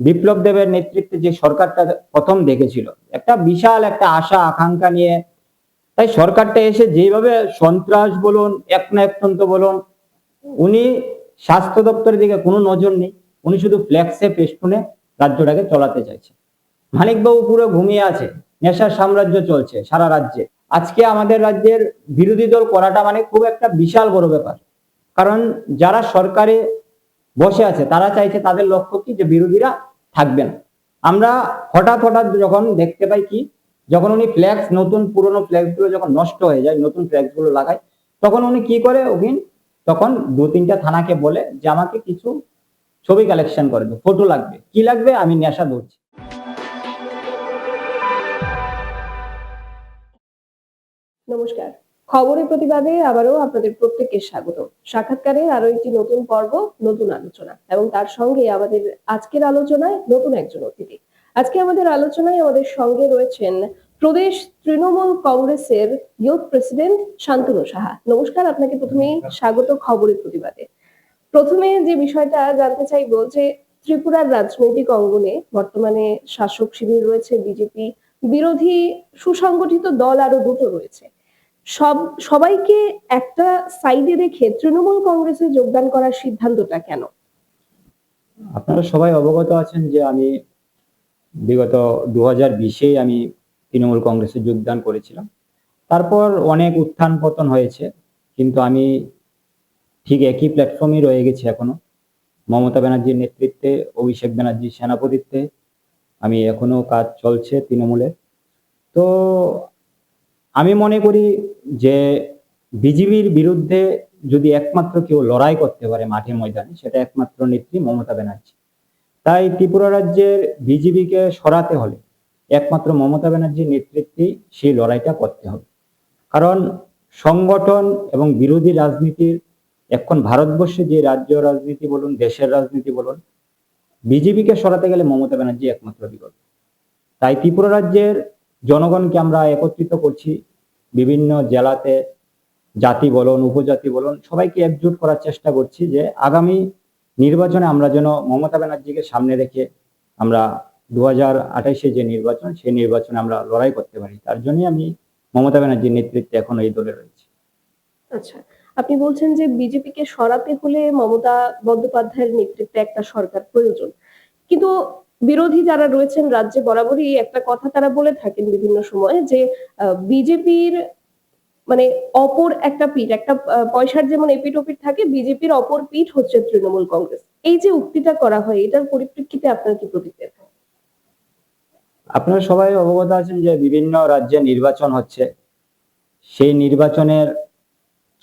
বিপ্লব দেবের নেতৃত্বে যে সরকারটা প্রথম দেখেছিল। একটা বিশাল একটা আশা, আকাঙ্ক্ষা নিয়ে তাই সরকারটা এসে যেভাবে সন্ত্রাস বলুন এক না একতন্ত বলুন, উনি স্বাস্থ্য দপ্তরের দিকে কোনো নজর নেই, উনি শুধু ফ্ল্যাক্সে পেস্টুনে রাজ্যটাকে চলাতে চাইছে। মানিকবাবু পুরো ঘুমিয়ে আছে, নেশার সাম্রাজ্য চলছে সারা রাজ্যে। আজকে আমাদের রাজ্যের বিরোধী দল করাটা মানে খুব একটা বিশাল বড় ব্যাপার। কারণ যারা সরকারে বসে আছে। তারা চাইছে তাদের লক্ষ্য কি? যে বিরোধীরা থাকবেন আমরা হঠাৎ হঠাৎ যখন দেখতে পাই কি? যখন উনি ফ্ল্যাক্স নতুন পুরনো ফ্ল্যাক্সগুলো যখন নষ্ট হয়ে যায়, নতুন ফ্ল্যাক্সগুলো লাগায়, তখন উনি কি করে অভিন? তখন দু তিনটা থানাকে বলে যে, আমাকে কিছু ছবি কালেকশন করে দেবো ফটো লাগবে। কি লাগবে? আমি নেশা ধরছি। নমস্কার। খবরের প্রতিবাদে আবারও আপনাদের প্রত্যেককে স্বাগত। সাক্ষাৎকারের আরও একটি নতুন পর্ব নতুন আলোচনা এবং তার সঙ্গে আমাদের আজকের আলোচনায় নতুন একজন অতিথি। আজকে আমাদের আলোচনায় আমাদের সঙ্গে রয়েছেন প্রদেশ তৃণমূল কংগ্রেসের ইউথ প্রেসিডেন্ট শান্তনু সাহা। নমস্কার আপনাকে প্রথমেই স্বাগত খবরের প্রতিবাদে। প্রথমে যে বিষয়টা জানতে চাইব যে ত্রিপুরার রাজনৈতিক অঙ্গনে বর্তমানে শাসক শিবির রয়েছে বিজেপি বিরোধী সুসংগঠিত দল আরও দুটো রয়েছে। সব, সবাইকে একটা সাইডে রেখে তৃণমূল কংগ্রেসে যোগদান করার সিদ্ধান্তটা কেন? আপনারা সবাই অবগত আছেন যে আমি বিগত দু হাজার বিশে আমি তৃণমূল কংগ্রেসে যোগদান করেছিলাম। তারপর অনেক উত্থান পতন হয়েছে, কিন্তু আমি ঠিক একই প্ল্যাটফর্মে রয়ে গেছি এখনও। মমতা ব্যানার্জির নেতৃত্বে, অভিষেক ব্যানার্জির সেনাপতিত্বে, আমি এখনও কাজ চলছে তৃণমূলে তো আমি মনে করি যে বিজেপির বিরুদ্ধে যদি একমাত্র কেউ লড়াই করতে পারে মাঠে ময়দানে, সেটা একমাত্র নেত্রী মমতা ব্যানার্জি। তাই ত্রিপুরা রাজ্যের বিজেপিকে সরাতে হলে একমাত্র মমতা ব্যানার্জির নেতৃত্বেই সেই লড়াইটা করতে হবে। কারণ সংগঠন এবং বিরোধী রাজনীতির, এখন ভারতবর্ষে যে রাজ্য রাজনীতি বলুন, দেশের রাজনীতি বলুন বিজেপিকে সরাতে গেলে মমতা ব্যানার্জি একমাত্র বিকল্প। তাই ত্রিপুরা রাজ্যের জনগণকে আমরা একত্রিত করছি, বিভিন্ন জেলাতে জাতি বলুন, উপজাতি বলুন, সবাইকে একজোট করার চেষ্টা করছি যে আগামী নির্বাচনে আমরা যেন মমতা ব্যানার্জিকে সামনে রেখে আমরা দু হাজার আঠাইশে যে নির্বাচন, সেই নির্বাচনে আমরা লড়াই করতে পারি। তার জন্যই আমি মমতা ব্যানার্জির নেতৃত্বে এখন এই দলে রয়েছি। আচ্ছা আপনি বলছেন যে বিজেপিকে সরাতে হলে মমতা বন্দ্যোপাধ্যায়ের নেতৃত্বে একটা সরকার প্রয়োজন। কিন্তু বিরোধী যারা রয়েছেন রাজ্যে বরাবরই একটা কথা তারা বলে থাকেন বিভিন্ন সময়ে যে বিজেপির মানে অপর একটা পিঠ, একটা পয়সার যেমন এপিঠ ওপিঠ থাকে, বিজেপির অপর পিঠ হচ্ছে তৃণমূল কংগ্রেস। এই যে উক্তিটা করা হয়, এটার পরিপ্রেক্ষিতে আপনার কি প্রতিক্রিয়া? আপনারা সবাই অবগত আছেন যে বিভিন্ন রাজ্যে নির্বাচন হচ্ছে। সেই নির্বাচনের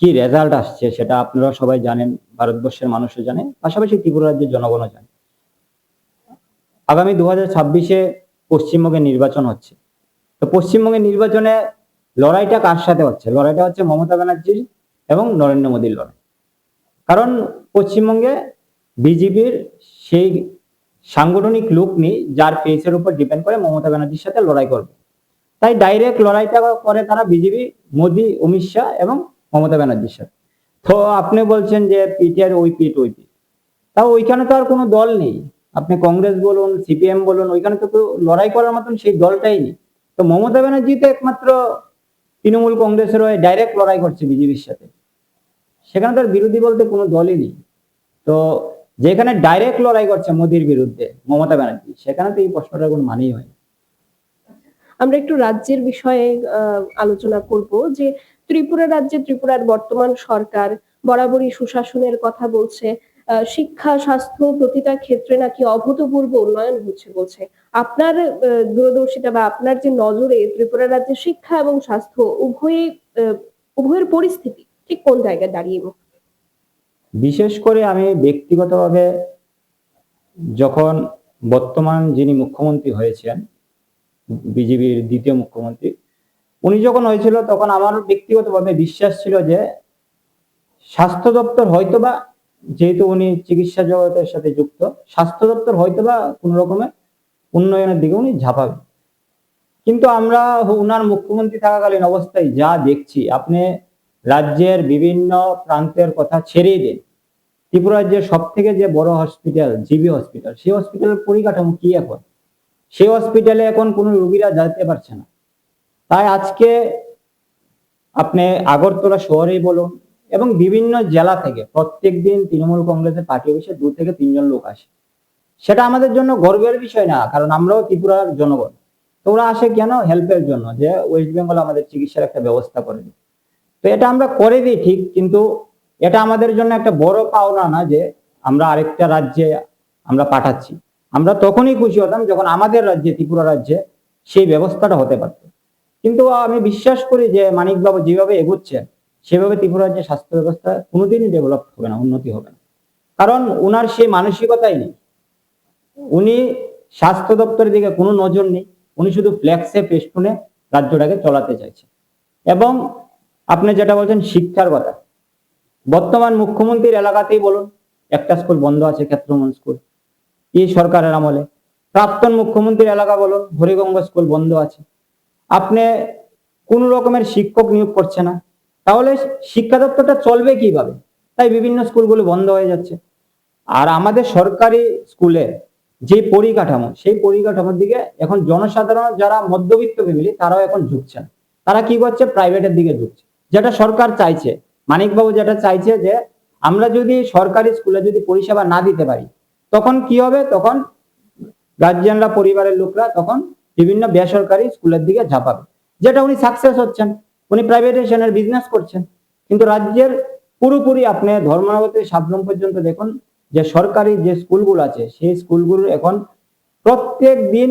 কি রেজাল্ট আসছে সেটা আপনারা সবাই জানেন, ভারতবর্ষের মানুষও জানে, পাশাপাশি ত্রিপুরা রাজ্যের জনগণও জানে। আগামী দু হাজার ছাব্বিশে পশ্চিমবঙ্গে নির্বাচন হচ্ছে। তো পশ্চিমবঙ্গের নির্বাচনে লড়াইটা কার সাথে হচ্ছে? লড়াইটা হচ্ছে মমতা ব্যানার্জির এবং নরেন্দ্র মোদীর লড়াই। কারণ পশ্চিমবঙ্গে বিজেপির সেই সাংগঠনিক লুক নেই, যার পেসের উপর ডিপেন্ড করে মমতা ব্যানার্জির সাথে লড়াই করবে। তাই ডাইরেক্ট লড়াইটা করে তারা বিজেপি, মোদী, অমিত শাহ এবং মমতা ব্যানার্জির সাথে। তো আপনি বলছেন যে পিটিআর ওই পিট ওই পিট তাও ওইখানে তো আর কোনো দল নেই। আপনি কংগ্রেস বলুন, সিপিএম বলুন, ওইখানে তো লড়াই করার মতন সেই দলটাই নেই। তো মমতা ব্যানার্জি তো একমাত্র তৃণমূল কংগ্রেসের হয়ে ডাইরেক্ট লড়াই করছে বিজেপির সাথে। সেখানে তার বিরোধী বলতে কোনো দলই নেই। তো যেখানে ডাইরেক্ট লড়াই করছে মোদির বিরুদ্ধে মমতা ব্যানার্জি, সেখানে তো এই প্রশ্নটার কোনো মানেই হয় আমরা একটু রাজ্যের বিষয়ে আলোচনা করব যে ত্রিপুরা রাজ্যে ত্রিপুরার বর্তমান সরকার বরাবরই সুশাসনের কথা বলছে। শিক্ষা স্বাস্থ্য প্রতিটা ক্ষেত্রে নাকি অভূতপূর্ব উন্নয়ন হচ্ছে বলছে। আপনার দূরদর্শিতা বা আপনার যে নজরে ত্রিপুরা রাজ্যের শিক্ষা এবং স্বাস্থ্য উভয়ই আহ, উভয়ের পরিস্থিতি ঠিক কোন জায়গায় দাঁড়িয়ে বিশেষ করে আমি ব্যক্তিগতভাবে যখন বর্তমান যিনি মুখ্যমন্ত্রী হয়েছেন বিজেপির দ্বিতীয় মুখ্যমন্ত্রী উনি যখন হয়েছিল তখন আমার ব্যক্তিগতভাবে বিশ্বাস ছিল যে স্বাস্থ্য দপ্তর হয়তোবা যেহেতু উনি চিকিৎসা জগতের সাথে যুক্ত, স্বাস্থ্য দপ্তর হয়তোবা কোনো রকমের উন্নয়নের দিকে উনি ঝাঁপাবে। কিন্তু আমরা উনার মুখ্যমন্ত্রী থাকাকালীন অবস্থায় যা দেখছি, আপনি রাজ্যের বিভিন্ন প্রান্তের কথা ছেড়েই দিন। ত্রিপুরা রাজ্যের সব থেকে যে বড় হসপিটাল জিবি হসপিটাল সেই হসপিটালের পরিকাঠামো কি এখন? সেই হসপিটালে এখন কোনো রুগীরা যেতে পারছে না। তাই আজকে আপনি আগরতলা শহরেই বলুন এবং বিভিন্ন জেলা থেকে প্রত্যেক দিন তৃণমূল কংগ্রেসের পার্টি অফিসে দু থেকে তিনজন লোক আসে। সেটা আমাদের জন্য গর্বের বিষয় না, কারণ আমরাও ত্রিপুরার জনগণ। তো ওরা আসে কেন? হেল্পের জন্য, যে ওয়েস্ট বেঙ্গল আমাদের চিকিৎসার একটা ব্যবস্থা করে দিই তো এটা আমরা করে দিই ঠিক, কিন্তু এটা আমাদের জন্য একটা বড় পাওনা না যে আমরা আরেকটা রাজ্যে আমরা পাঠাচ্ছি। আমরা তখনই খুশি হতাম যখন আমাদের রাজ্যে, ত্রিপুরা রাজ্যে সেই ব্যবস্থাটা হতে পারত। কিন্তু আমি বিশ্বাস করি যে মানিকবাবু যেভাবে এগোচ্ছে সেভাবে ত্রিপুরা রাজ্যের স্বাস্থ্য ব্যবস্থা কোনোদিনই ডেভেলপ হবে না, উন্নতি হবে না। কারণ ওনার সেই মানসিকতাই নেই। উনি স্বাস্থ্য দপ্তরের দিকে কোনো নজর নেই, উনি শুধু ফ্ল্যাক্সে পেস্টুনে রাজ্যটাকে চলাতে চাইছে। এবং আপনি যেটা বলছেন, শিক্ষার কথা। বর্তমান মুখ্যমন্ত্রীর এলাকাতেই বলুন, একটা স্কুল বন্ধ আছে, ক্ষেত্রমন স্কুল। এই সরকারের আমলে। প্রাক্তন মুখ্যমন্ত্রীর এলাকা বলুন, হরিগঙ্গ স্কুল বন্ধ আছে। আপনি কোন রকমের শিক্ষক নিয়োগ করছে না। তাহলে শিক্ষা দপ্তরটা চলবে কীভাবে? তাই বিভিন্ন স্কুলগুলো বন্ধ হয়ে যাচ্ছে। আর আমাদের সরকারি স্কুলে যে পরিকাঠামো, সেই পরিকাঠামোর দিকে এখন জনসাধারণ যারা মধ্যবিত্ত ফ্যামিলি, তারাও এখন ঝুঁকছেন। তারা কি করছে? প্রাইভেটের দিকে ঝুঁকছে। যেটা সরকার চাইছে, মানিকবাবু যেটা চাইছে যে, আমরা যদি সরকারি স্কুলে যদি পরিষেবা না দিতে পারি, তখন কি হবে? তখন গার্জিয়ানরা, পরিবারের লোকরা তখন বিভিন্ন বেসরকারি স্কুলের দিকে ঝাঁপাবে। যেটা উনি সাকসেস হচ্ছেন। উনি প্রাইভেটাইজেশনের বিজনেস করছেন। কিন্তু রাজ্যের পুরোপুরি আপনি ধর্মনগর থেকে সাবরুম পর্যন্ত দেখুন, যে সরকারি যে স্কুলগুলো আছে, সেই স্কুলগুলো এখন প্রত্যেক দিন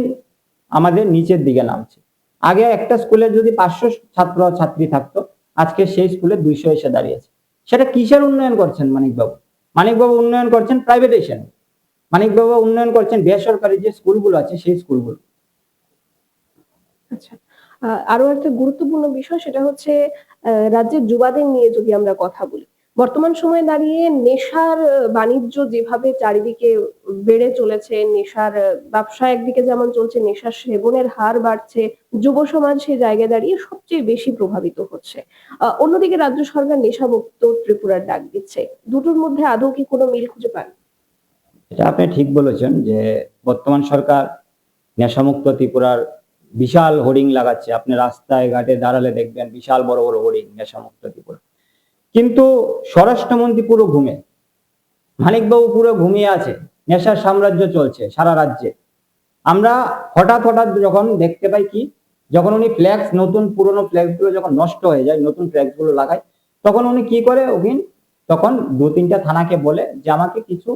আমাদের নিচের দিকে নামছে। আগে একটা স্কুলে যদি পাঁচশো ছাত্র, ছাত্রী থাকতো, আজকে সেই স্কুলে দুইশো এসে দাঁড়িয়েছে। সেটা কিসের উন্নয়ন করছেন মানিকবাবু? মানিকবাবু উন্নয়ন করছেন প্রাইভেটাইজেশন মানিকবাবু উন্নয়ন করছেন বেসরকারি যে স্কুলগুলো আছে, সেই স্কুলগুলো। আচ্ছা। আরও একটা গুরুত্বপূর্ণ বিষয় সেটা হচ্ছে রাজ্যের যুবাদের নিয়ে যদি আমরা কথা বলি। বর্তমান সময়ে দাঁড়িয়ে নেশার বাণিজ্য যেভাবে চারিদিকে বেড়ে চলেছে, নেশার ব্যবসা একদিকে যেমন চলছে, নেশার সেবনের হার বাড়ছে, যুব সমাজ সেই জায়গায় দাঁড়িয়ে সবচেয়ে বেশি প্রভাবিত হচ্ছে। অন্যদিকে রাজ্য সরকার নেশামুক্ত ত্রিপুরার ডাক দিচ্ছে। দুটোর মধ্যে আদৌ কি কোনো মিল খুঁজে পান? এটা আপনি ঠিক বলেছেন যে বর্তমান সরকার নেশামুক্ত ত্রিপুরার বিশাল হোর্ডিং লাগাচ্ছে। আপনি রাস্তায়, ঘাটে দাঁড়ালে দেখবেন বিশাল বড় বড় হোর্ডিং নেশামুক্ত ত্রিপুরা কিন্তু স্বরাষ্ট্রমন্ত্রী পুরো ঘুমে। মানিকবাবু পুরো ঘুমিয়ে আছে। নেশার সাম্রাজ্য চলছে সারা রাজ্যে। আমরা হঠাৎ হঠাৎ যখন দেখতে পাই কি, যখন উনি ফ্ল্যাক্স নতুন পুরনো ফ্ল্যাক্সগুলো যখন নষ্ট হয়ে যায়, নতুন ফ্ল্যাক্সগুলো লাগায়, তখন উনি কি করে ওখান, তখন দু তিনটা থানাকে বলে যে আমাকে কিছু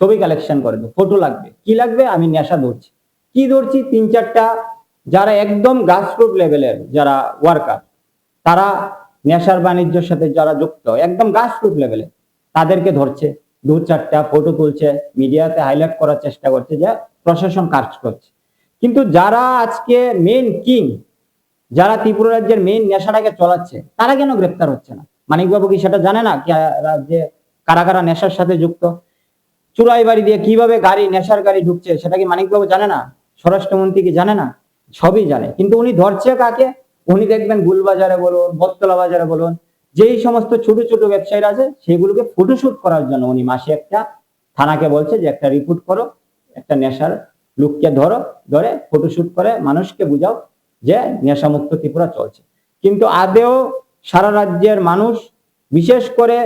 ছবি কালেকশন করে দেবো ফটো লাগবে। কি লাগবে? আমি নেশা ধরছি। কি ধরছি? তিন চারটা যারা একদম গ্রাসরুট লেভেলের যারা ওয়ার্কার তারা নেশার বাণিজ্যের সাথে যারা যুক্ত, একদম গ্রাসরুট লেভেলে তাদেরকে ধরছে। দু চারটা ফটো তুলছে মিডিয়াতে হাইলাইট করার চেষ্টা করছে যে প্রশাসন কাজ করছে। কিন্তু যারা আজকে মেন কিং যারা ত্রিপুরা রাজ্যের মেইন নেশাটাকে চলাচ্ছে, তারা কেন গ্রেপ্তার হচ্ছে না? মানিকবাবু কি সেটা জানে না? রাজ্যে কারা কারা নেশার সাথে যুক্ত? চুরাই বাড়ি দিয়ে কীভাবে গাড়ি, নেশার গাড়ি ঢুকছে, সেটা কি মানিকবাবু জানে না? স্বরাষ্ট্রমন্ত্রী কি জানে না? সবই জানে। কিন্তু উনি ধরছে কাকে? উনি দেখবেন গুলবাজারে বলুন বটতলা বাজারে বলুন, যেই সমস্ত ছোট ছোট ব্যবসায়ীরা আছে, সেগুলোকে ফটোশুট করার জন্য উনি মাসে একটা থানাকে বলছে যে, একটা রিপোর্ট করো, একটা নেশার লোককে ধরো, ধরে ফটোশুট করে মানুষকে বুঝাও যে নেশামুক্ত ত্রিপুরা চলছে। কিন্তু আদেও সারা রাজ্যের মানুষ, বিশেষ করে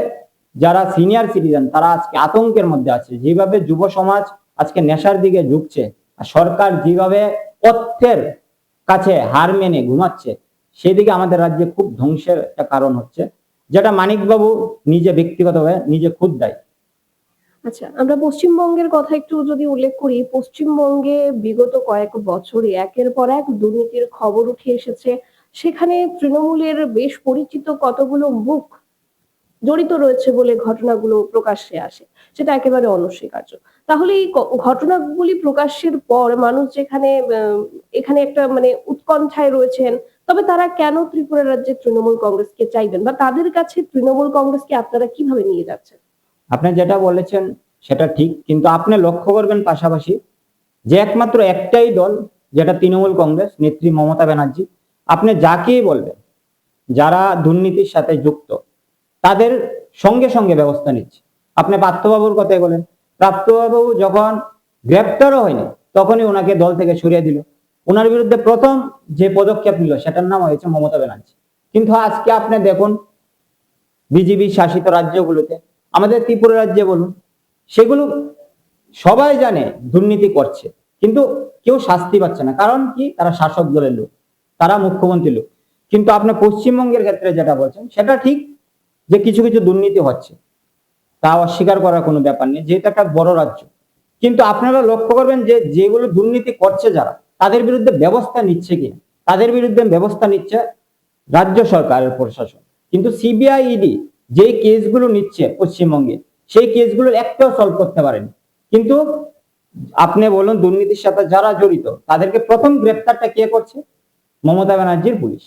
যারা সিনিয়র সিটিজেন তারা আজকে আতঙ্কের মধ্যে আছে। যেভাবে যুব সমাজ আজকে নেশার দিকে ঝুঁকছে, আর সরকার যেভাবে অর্থের কাছে হার মেনে ঘুমাচ্ছে, সেদিকে আমাদের রাজ্যে খুব ধ্বংসের একটা কারণ হচ্ছে, যেটা মানিকবাবু নিজে ব্যক্তিগতভাবে নিজে খুদ দেয়। আচ্ছা আমরা পশ্চিমবঙ্গের কথা একটু যদি উল্লেখ করি, পশ্চিমবঙ্গে বিগত কয়েক বছরে একের পর এক দুর্নীতির খবর উঠে এসেছে। সেখানে তৃণমূলের বেশ পরিচিত কতগুলো মুখ জড়িত রয়েছে বলে ঘটনাগুলো প্রকাশ্যে আসে। সেটা একেবারে অনস্বীকার্য। তাহলে এই ঘটনাগুলি প্রকাশের পর মানুষ যেখানে এখানে একটা মানে উৎকণ্ঠায় রয়েছেন, তবে তারা কেন ত্রিপুরা রাজ্যে তৃণমূল কংগ্রেসকে চাইবেন বা তাদের কাছে তৃণমূল কংগ্রেসকে আপনারা কীভাবে নিয়ে যাচ্ছেন? আপনি যেটা বলেছেন সেটা ঠিক, কিন্তু আপনি লক্ষ্য করবেন পাশাপাশি যে একমাত্র একটাই দল যেটা তৃণমূল কংগ্রেস, নেত্রী মমতা ব্যানার্জি, আপনি যাকেই বলবেন, যারা দুর্নীতির সাথে যুক্ত তাদের সঙ্গে সঙ্গে ব্যবস্থা নিচ্ছে। আপনি পার্থবাবুর কথাই বলেন। প্রাপ্তবাবু যখন গ্রেপ্তারও হয়নি, তখনই ওনাকে দল থেকে সরিয়ে দিল। ওনার বিরুদ্ধে প্রথম যে পদক্ষেপ নিল, সেটার নাম হয়েছে মমতা ব্যানার্জি। কিন্তু আজকে আপনি দেখুন, বিজেপি শাসিত রাজ্যগুলোতে, আমাদের ত্রিপুরা রাজ্যে বলুন, সেগুলো সবাই জানে দুর্নীতি করছে। কিন্তু কেউ শাস্তি পাচ্ছে না। কারণ কি? তারা শাসক দলের লোক, তারা মুখ্যমন্ত্রী লোক। কিন্তু আপনি পশ্চিমবঙ্গের ক্ষেত্রে যেটা বলছেন, সেটা ঠিক যে কিছু কিছু দুর্নীতি হচ্ছে তা অস্বীকার করার কোনো ব্যাপার নেই, যেহেতু একটা বড় রাজ্য। কিন্তু আপনারা লক্ষ্য করবেন যে যেগুলো দুর্নীতি করছে যারা, তাদের বিরুদ্ধে ব্যবস্থা নিচ্ছে কি তাদের বিরুদ্ধে ব্যবস্থা নিচ্ছে রাজ্য সরকারের প্রশাসন। কিন্তু সিবিআই ইডি যে কেসগুলো নিচ্ছে পশ্চিমবঙ্গে, সেই কেসগুলোর একটাও সলভ করতে পারেনি। কিন্তু আপনি বলুন দুর্নীতির সাথে যারা জড়িত, তাদেরকে প্রথম গ্রেপ্তারটা কে করছে? মমতা ব্যানার্জির পুলিশ।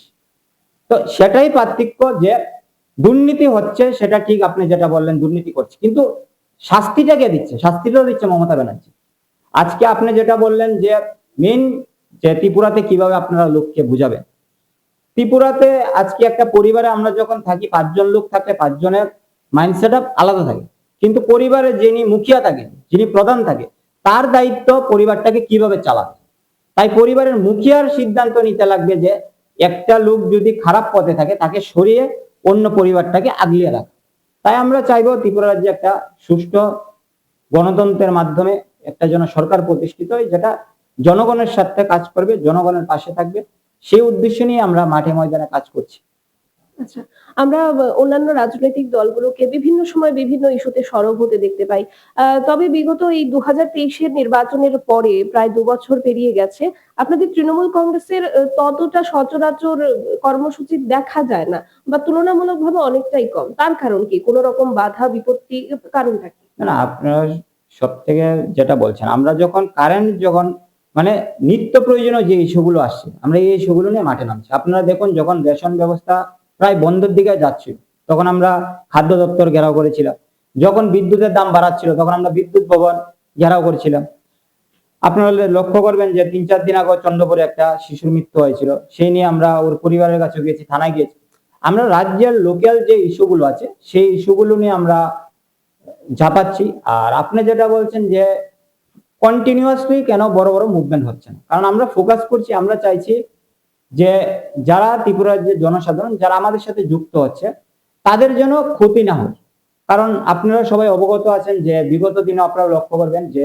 তো সেটাই পার্থক্য যে দুর্নীতি হচ্ছে সেটা ঠিক আপনি যেটা বললেন, দুর্নীতি করছে। কিন্তু শাস্তিটা কে দিচ্ছে? শাস্তিটাও দিচ্ছে মমতা ব্যানার্জি। আজকে আপনি যেটা বললেন যে মেন যে ত্রিপুরাতে কীভাবে আপনারা লোককে বুঝাবেন? ত্রিপুরাতে আজকে একটা পরিবারে আমরা যখন থাকি, পাঁচজন লোক থাকলে পাঁচজনের মাইন্ডসেট আলাদা থাকে। কিন্তু পরিবারে যিনি মুখিয়া থাকেন যিনি প্রধান থাকে, তার দায়িত্ব পরিবারটাকে কীভাবে চালাবে? তাই পরিবারের মুখিয়ার সিদ্ধান্ত নিতে লাগবে যে একটা লোক যদি খারাপ পথে থাকে, তাকে সরিয়ে অন্য পরিবারটাকে আগলিয়ে রাখা। তাই আমরা চাইব ত্রিপুরা রাজ্যে একটা সুষ্ঠু গণতন্ত্রের মাধ্যমে একটা যেন সরকার প্রতিষ্ঠিত হয়, যেটা জনগণের সাথে কাজ করবে, জনগণের পাশে থাকবে। সেই উদ্দেশ্য নিয়ে আমরা মাঠে ময়দানে কাজ করছি। আচ্ছা আমরা অন্যান্য রাজনৈতিক দলগুলোকে বিভিন্ন সময় বিভিন্ন ইস্যুতে সরব হতে দেখতে পাই। তবে বিগত এই দু হাজার নির্বাচনের পরে প্রায় দু বছর পেরিয়ে গেছে, আপনাদের তৃণমূল কংগ্রেসের ততটা সচরাচর কর্মসূচি দেখা যায় না বা তুলনামূলকভাবে অনেকটাই কম। তার কারণ কি? কোনো রকম বাধা, বিপত্তি, কারণটা কি? না সব থেকে যেটা বলছেন, আমরা যখন কারেন্ট যখন মানে নিত্য প্রয়োজনীয় যে ইস্যুগুলো আসছে, আমরা এই ইস্যুগুলো নিয়ে মাঠে নামছি। আপনারা দেখুন, যখন রেশন ব্যবস্থা প্রায় বন্ধের দিকে যাচ্ছিল তখন আমরা খাদ্য দপ্তর ঘেরাও করেছিলাম। যখন বিদ্যুতের দাম বাড়াচ্ছিল, তখন আমরা বিদ্যুৎ ভবন ঘেরাও করেছিলাম। আপনারা লক্ষ্য করবেন যে তিন চার দিন আগে চন্দ্রপুরে একটা শিশুর মৃত্যু হয়েছিল। সেই নিয়ে আমরা ওর পরিবারের কাছে গিয়েছি, থানায় গিয়েছি। আমরা রাজ্যের লোকাল যে ইস্যুগুলো আছে, সেই ইস্যুগুলো নিয়ে আমরা ঝাঁপাচ্ছি। আর আপনি যেটা বলছেন যে কন্টিনিউয়াসলি কেন বড় বড় মুভমেন্ট হচ্ছে না? কারণ আমরা ফোকাস করছি, আমরা চাইছি যে যারা ত্রিপুরার যে জনসাধারণ, যারা আমাদের সাথে যুক্ত হচ্ছে, তাদের যেন ক্ষতি না হয় কারণ আপনারা সবাই অবগত আছেন যে বিগত দিনে আপনারা লক্ষ্য করবেন যে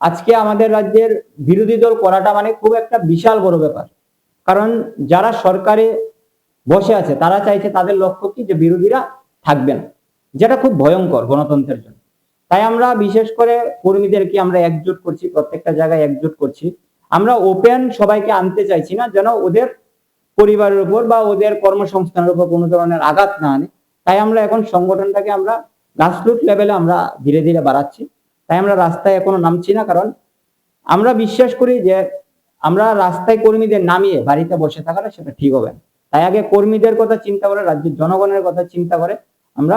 আজকে আমাদের রাজ্যের বিরোধী দল করাটা মানে খুব একটা বিশাল বড় ব্যাপার। কারণ যারা সরকারে বসে আছে, তারা চাইছে তাদের লক্ষ্য কি? যে বিরোধীরা থাকবেন যেটা খুব ভয়ঙ্কর গণতন্ত্রের জন্য। তাই আমরা বিশেষ করে কর্মীদেরকে আমরা একজোট করছি, প্রত্যেকটা জায়গায় একজোট করছি। আমরা ওপেন সবাইকে আনতে চাইছি না যেন ওদের পরিবারের উপর বা ওদের কর্মসংস্থানের উপর কোনো ধরনের আঘাত না আনে। তাই আমরা এখন সংগঠনটাকে আমরা গ্রাসরুট লেভেলে আমরা ধীরে ধীরে বাড়াচ্ছি। তাই আমরা রাস্তায় এখনও নামছি না, কারণ আমরা বিশ্বাস করি যে আমরা রাস্তায় কর্মীদের নামিয়ে বাড়িতে বসে থাকাটা সেটা ঠিক হবে তাই আগে কর্মীদের কথা চিন্তা করে, রাজ্যের জনগণের কথা চিন্তা করে আমরা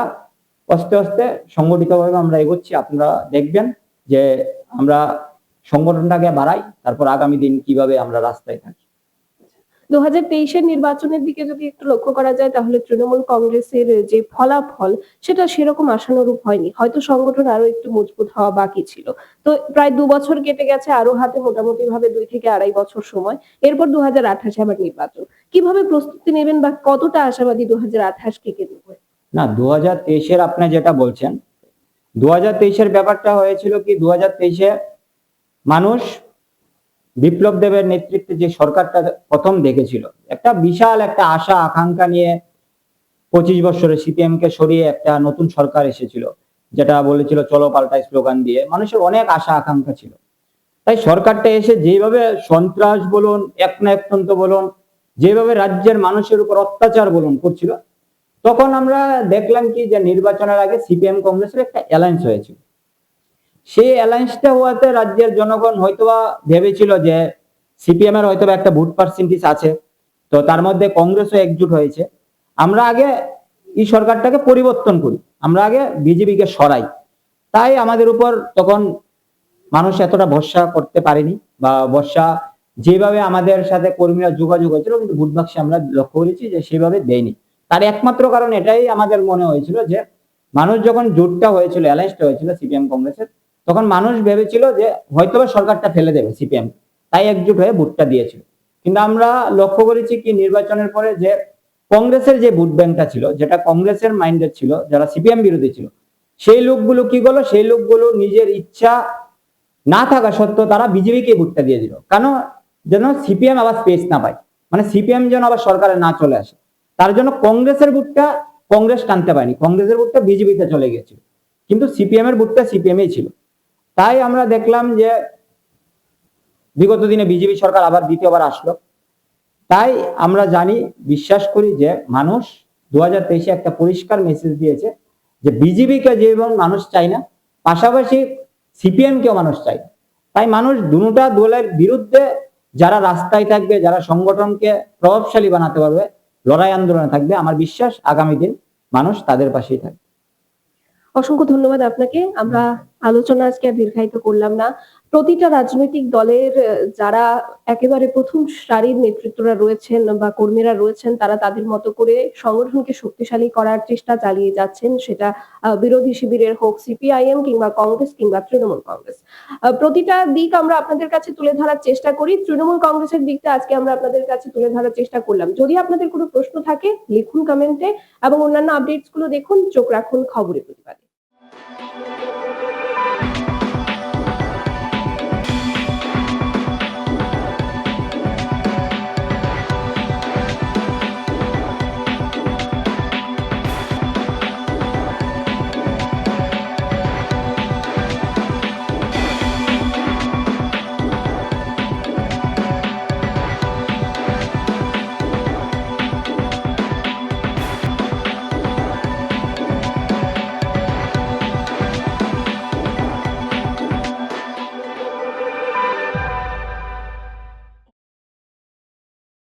আস্তে আস্তে সংগঠিতভাবে আমরা এগোচ্ছি। আপনারা দেখবেন যে আমরা সংগঠনটাকে বাড়াই তারপর আগামী দিন কীভাবে আমরা রাস্তায় থাকি। দু হাজার তেইশের নির্বাচনের দিকে যদি একটু লক্ষ্য করা যায় তাহলে তৃণমূল কংগ্রেসের যে ফলাফল সেটা সেরকম আশানুরূপ হয়নি। হয়তো সংগঠন আরও একটু মজবুত হওয়া বাকি ছিল। তো প্রায় দু বছর কেটে গেছে আরও হাতে মোটামুটি ভাবে দুই থেকে আড়াই বছর সময়। এরপর দু হাজার আঠাশে আবার নির্বাচন। কীভাবে প্রস্তুতি নেবেন বা কতটা আশাবাদী দু হাজার আঠাশ কে কেন্দ্র করে না দু হাজার তেইশের আপনি যেটা বলছেন দু হাজার তেইশের ব্যাপারটা হয়েছিল কি দু হাজার তেইশে মানুষ বিপ্লব দেবের নেতৃত্বে যে সরকারটা প্রথম দেখেছিল, একটা বিশাল একটা আশা, আকাঙ্ক্ষা নিয়ে পঁচিশ বছরে সিপিএম কে সরিয়ে একটা নতুন সরকার এসেছিল, যেটা বলেছিল, চলো পাল্টাই স্লোগান দিয়ে। মানুষের অনেক আশা, আকাঙ্ক্ষা ছিল। তাই সরকারটা এসে যেভাবে সন্ত্রাস বলুন এক না একতন্ত্র বলুন, যেভাবে রাজ্যের মানুষের উপর অত্যাচার বলুন করছিল, তখন আমরা দেখলাম কি যে নির্বাচনের আগে সিপিএম কংগ্রেসের একটা অ্যালায়েন্স হয়েছিল সেই অ্যালায়েন্সটা হওয়াতে রাজ্যের জনগণ হয়তোবা ভেবেছিল যে সিপিএম এর হয়তোবা একটা ভোট পার্সেন্টেজ আছে। তো তার মধ্যে কংগ্রেসও একজুট হয়েছে। আমরা আগে এই সরকারটাকে পরিবর্তন করি। আমরা আগে বিজেপিকে সরাই। তাই আমাদের উপর তখন মানুষ এতটা ভরসা করতে পারেনি বা ভরসা যেভাবে আমাদের সাথে কর্মীরা যোগাযোগ হয়েছিল, কিন্তু ভোট বাক্সে আমরা লক্ষ্য করেছি যে সেভাবে দেয়নি। তার একমাত্র কারণ এটাই আমাদের মনে হয়েছিল যে মানুষ যখন জোটটা হয়েছিল অ্যালায়েন্সটা হয়েছিল সিপিএম কংগ্রেসের তখন মানুষ ভেবেছিল যে হয়তোবা সরকারটা ফেলে দেবে সিপিএম। তাই একজোট হয়ে ভোটটা দিয়েছিল। কিন্তু আমরা লক্ষ্য করেছি কি নির্বাচনের পরে যে কংগ্রেসের যে ভোট ব্যাংকটা ছিল, যেটা কংগ্রেসের মাইন্ডেড ছিল, যারা সিপিএম বিরোধী ছিল, সেই লোকগুলো কি করল? সেই লোকগুলো নিজের ইচ্ছা না থাকা সত্ত্বেও তারা বিজেপিকে ভোটটা দিয়ে দিল কেন? যেন সিপিএম আবার স্পেস না পায়। মানে সিপিএম যেন আবার সরকারে না চলে আসে। তার জন্য কংগ্রেসের ভোটটা কংগ্রেস টানতে পারেনি। কংগ্রেসের ভোটটা বিজেপিতে চলে গেছিল কিন্তু সিপিএম এর ভোটটা সিপিএমই ছিল। তাই আমরা দেখলাম যে বিগত দিনে বিজেপি সরকার আবার দ্বিতীয়বার আসলো। তাই আমরা জানি, বিশ্বাস করি যে মানুষ দু একটা পরিষ্কার মেসেজ দিয়েছে যে বিজেপিকে যেমন মানুষ চায় না, পাশাপাশি সিপিএম কেও মানুষ চায়। তাই মানুষ দুটা দলের বিরুদ্ধে যারা রাস্তায় থাকবে, যারা সংগঠনকে প্রভাবশালী বানাতে পারবে, লড়াই আন্দোলনে থাকবে, আমার বিশ্বাস আগামী দিন মানুষ তাদের পাশেই থাকবে। অসংখ্য ধন্যবাদ আপনাকে। আমরা আলোচনা আজকে আর দীর্ঘায়িত করলাম না। প্রতিটা রাজনৈতিক দলের যারা একেবারে প্রথম সারির নেতৃত্বরা রয়েছেন বা কর্মীরা রয়েছেন, তারা তাদের মতো করে সংগঠনকে শক্তিশালী করার চেষ্টা চালিয়ে যাচ্ছেন। সেটা বিরোধী শিবিরের হোক, সিপিআইএম কিংবা কংগ্রেস কিংবা তৃণমূল কংগ্রেস। প্রতিটা দিক আমরা আপনাদের কাছে তুলে ধরার চেষ্টা করি। তৃণমূল কংগ্রেসের দিকটা আজকে আমরা আপনাদের কাছে তুলে ধরার চেষ্টা করলাম। যদি আপনাদের কোনো প্রশ্ন থাকে, লিখুন কমেন্টে এবং অন্যান্য আপডেটসগুলো দেখুন। চোখ রাখুন খবরের প্রতিবাদে।